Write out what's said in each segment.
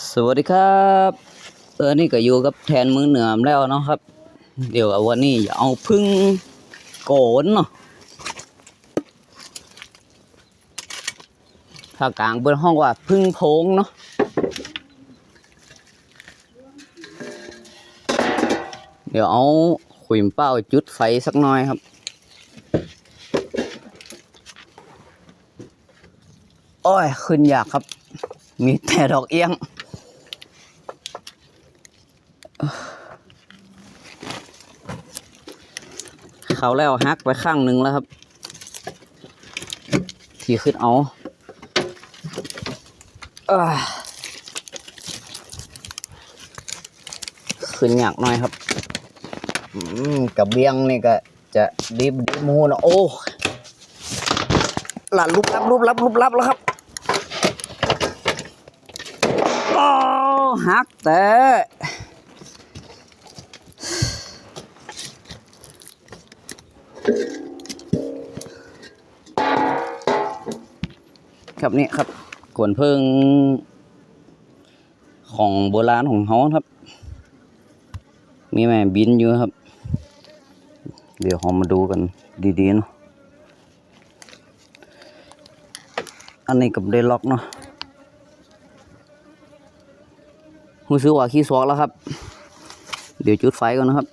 สวัสดีครับเออนี่ก็อยู่กับแทนมือเหนือมแล้วเนาะครับ เดี๋ยววันนี้เอาพึ่งโกนเนาะภาคกลางเปิดห้องว่าพึ่งโพงเนาะเดี๋ยวเอาขุยเป้าจุดไฟสักหน่อยครับโอ้ยขึ้นยากครับ มีแต่ดอกเอี้ยง เขาแล้วฮักไปข้างหนึ่งแล้วครับ ที่ขึ้นเอาอ้ยขึ้นยากหน่อยครับอืมกับเบียงนี่ก็จะดิบดิบมูนะโอ้หลันลุบลับลุบลับลุบลับแล้วครับโอ้หักแต่ ครับนี่ครับกวนเพิ่งของโบราณของเขาครับ มีแม่บินอยู่ครับ เดี๋ยวเรามาดูกันดีๆเนาะอันนี้กับได้ล็อกเนาะรู้สึกว่าขี้สวกแล้วครับ เดี๋ยวจุดไฟก่อนนะครับ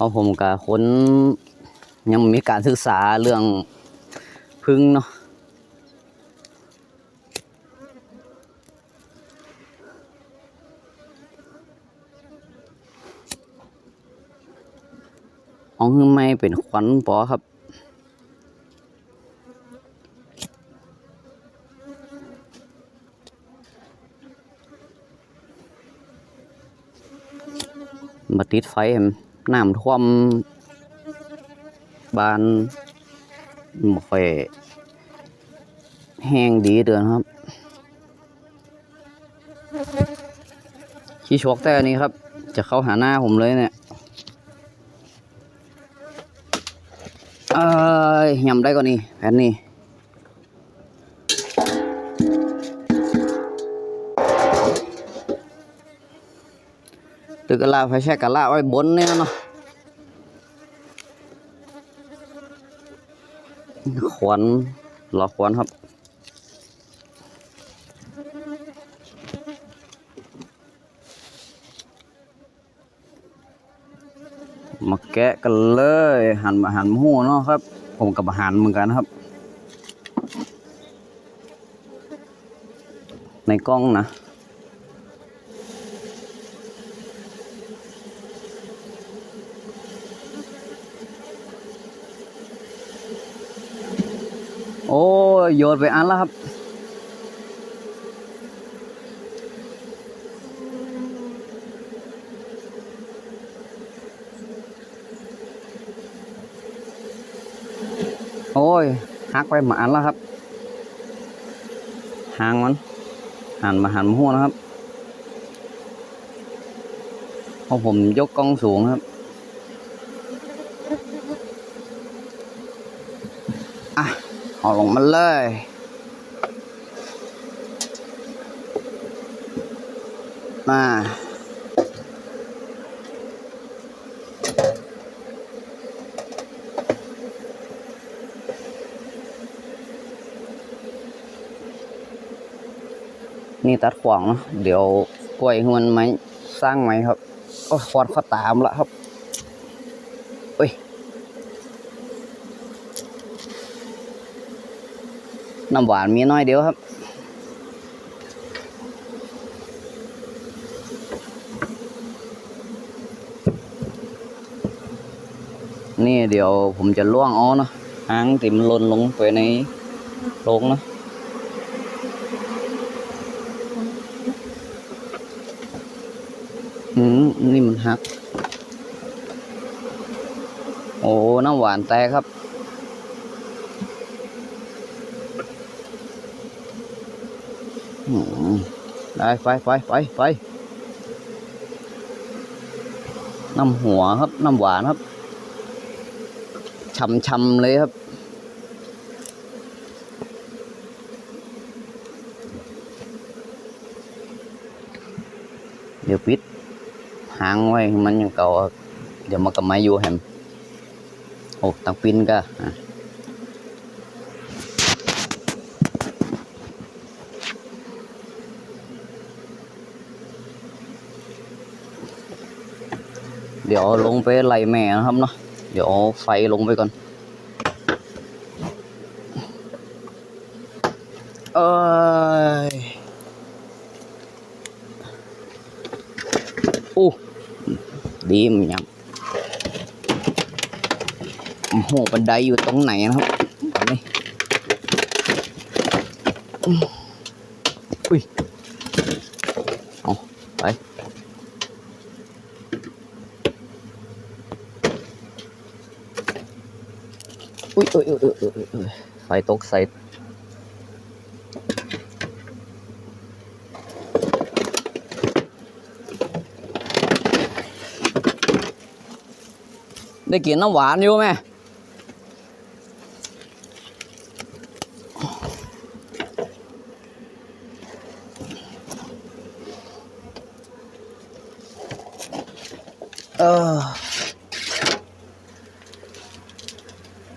ราะผมกับคนยังมีการศึกษาเรื่องพึ่งเนาะอ๋อคือไม่เป็นขวัญปอครับมาติดไฟให้มัน น้ำท่วมบานบ่ค่อยแห้งดีเดือนครับ ขี้ชกแต่นี้ครับ จะเข้าหาหน้าผมเลยเนี่ยเอ้ยยำได้ก็นี่แผ่นนี้ ตึกกะลาไฟแช่กะลาไว้บนเนี่ยเนาะขวานรอกขวานครับมาแกะกันเลยหันมาหันหูเนาะครับ ผมกับหันเหมือนกันครับ ในกล้องนะ โอ้ยโยนไปอันแล้วครับโอ้ยหักไปหมาอันแล้วครับหางมันหันมาหันมาหัวนะครับเพราะผมยกกล้องสูงครับ อะ เอาลงมาเลยมานี่ตัดขวางเนะเดี๋ยวกล้วยห้มันไหมสร้างไหมครับ โอ้ยควอดเขาตามละครับ เอ้ย น้ำหวานมีน้อยเดียวครับ นี่เดี๋ยวผมจะล่วงเอ้อเนาะหางติมนหล่นลงไปในโลงเนาะอืมนี่มันหัก โอ้ น้ำหวานแตกครับ อืม ได้ไปไปไปไปน้ำหัวครับน้ำหวานครับช่ำๆเลยครับเดี๋ยวปิดหางไว้มันยังเก่าเดี๋ยวมันก็มาอยู่แฮมโอ้ตังปินก็ เดี๋ยวลงไปไล่แม่นะครับเนาะเดี๋ยวไฟลงไปก่อน เอ้ยอู้ดีมันยังโอ้โหบันไดอยู่ตรงไหนนะครับตอนนี้อุ้ยเอาไป อุ้ย เอ้ยเอ้ยเอ้ยเอ้ยไฟตกใส่ได้กินน้ำหวานอยู่ไหมเออ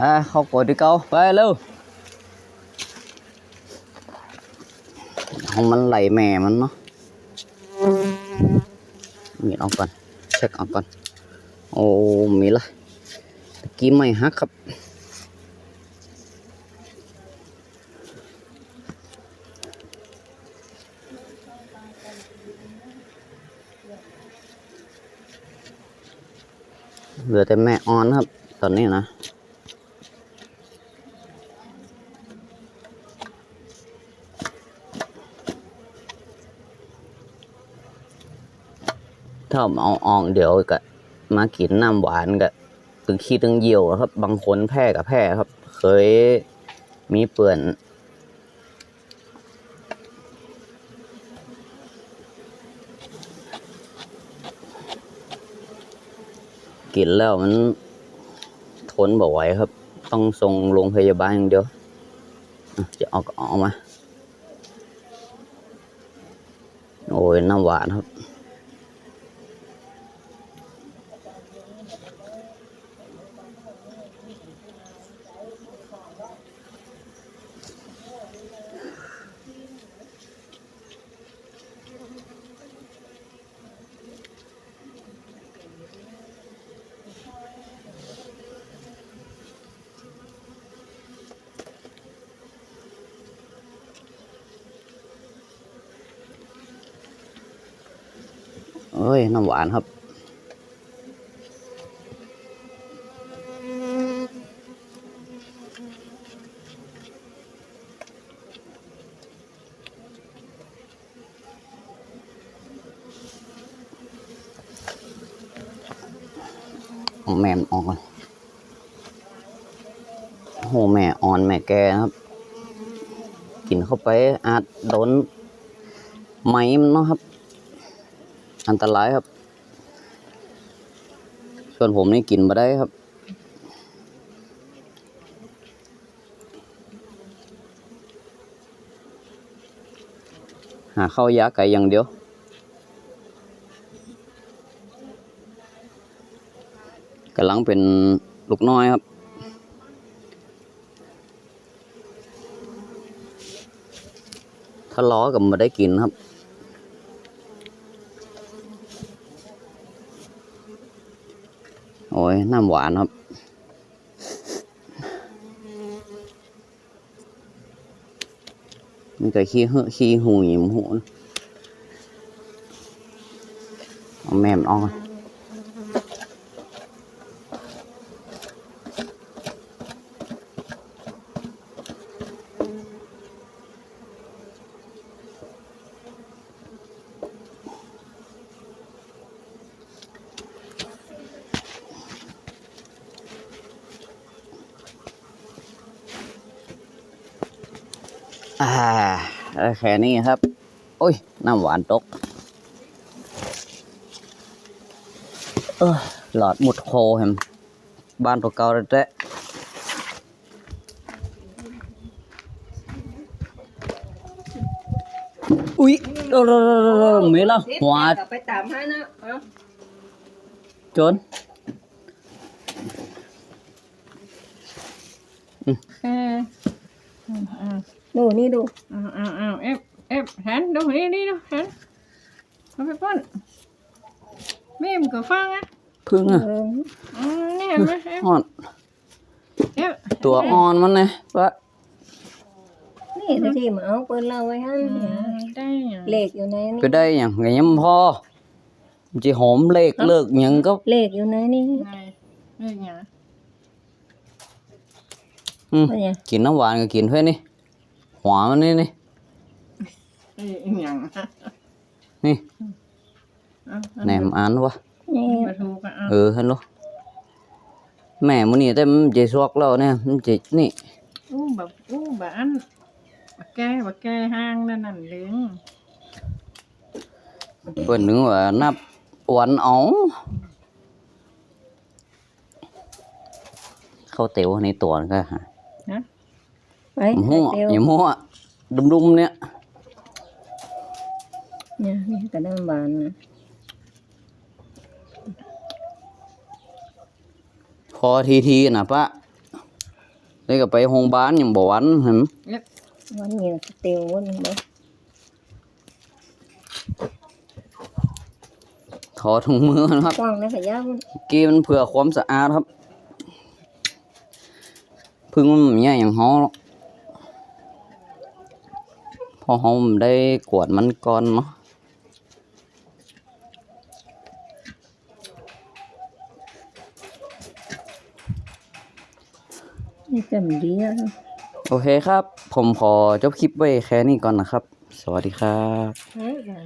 อ่าเขากดที่เก่าไปเร็วของมันไหลแม่มันเนาะมีออกก่อนเช็คออกก่อนโอ้มีละตะกี้ไม่ฮักครับเหลือแต่แม่ออนครับ ตอนนี้นะ อบเอาอองเดี๋ยวก็มากินน้ำหวานก็ตึงขี้ตึงเยี่ยวครับ บางคนแพ้กับแพ้ครับ เคยมีเปื่อนกินแล้วมันทนบ่ไหวครับ ต้องส่งโรงพยาบาลอย่างเดียว จะเอาก็เอามา โอ้ยน้ำหวานครับ อ้ยน้ำหวานครับเอแม่มออกก่อนโหแม่อ่อนแม่แกนะครับ กินเข้าไปอาจโดนไหมมันเนาะครับ อันตรายครับ ส่วนผมนี่กินมาได้ครับ หาข้าวยาไก่อย่างเดียวกำลังเป็นลูกน้อยครับถ้าล้อกับมาได้กินครับ โอ้ย น้ำหวานครับมันก็ขี้เหอะขี้หูหิมหูเอาแม่มนออก อ่าแค่นี้ครับ โอ้ย น้ำหวานตกเออหลอดหมดโคแฮมบ้านตัวเก่าแล้วแจ๊อุ๊ยเออเออเออเออมีแล้วหัวไปตามให้นะจนแค่ ดูนี่ดูอ้าวอ้าวอ้าวเอฟเอฟแฮนดูนี่นี่ดูแฮนเอาไปป้อนแม่มนก็ฟังอะพึ่งอะอืมนี่เห็นไหมเอฟอ่อน เอฟตัวอ่อนมันนะวะนี่ถ้าที่มาเอาเปิ้นเราไว้ให้อืเนี่ยมได้อะเลขอยู่ในนี่ไปได้อย่างไงยังพอมันจะหอมเลขเลิกหยังก็เลขอยู่ในนี่ไงเรื่องไงอืมว่าเนี่ยกินน้ำหวานก็กินเพื่อนนี่ หัวมันนี่นี่เอ้ยอีหยังอะนี่เอาเอาแหนมอันวะนี่มาถูกอะเอาเออเห็นหรอแม่มันนี่แต่มันจะซวกแล้วเนี่ยมันจะนี่อู้แบบอู้แบบอันบักแก้บักแก้ห้างนั่นนั่นเลี้ยงเปิดนึงว่านับวันเอ๋อเข้าเตียวในตัวนั่นก็หา ไปอย่ามั่วเตียวอย่ามั่วดุมๆเนี่ยเนี่ยนี่กระดานบานนะพอทีทีๆนะปะเลยก็ไปโรงพยาบาลยังบ่หวันเห็นวันนี้เตียววันนี้บ่ถอดถุงมือนะครับกว้างนะขยะมันกี้มันเพื่อความสะอาดครับ พึ่งมันไม่ใหญ่อย่างเฮาหรอกพ อเฮามันได้กวดมันก่อนเนาะนี่จำดีอะโอเคครับ ผมขอจบคลิปไว้แค่นี้ก่อนนะครับ สวัสดีครับเฮ้ย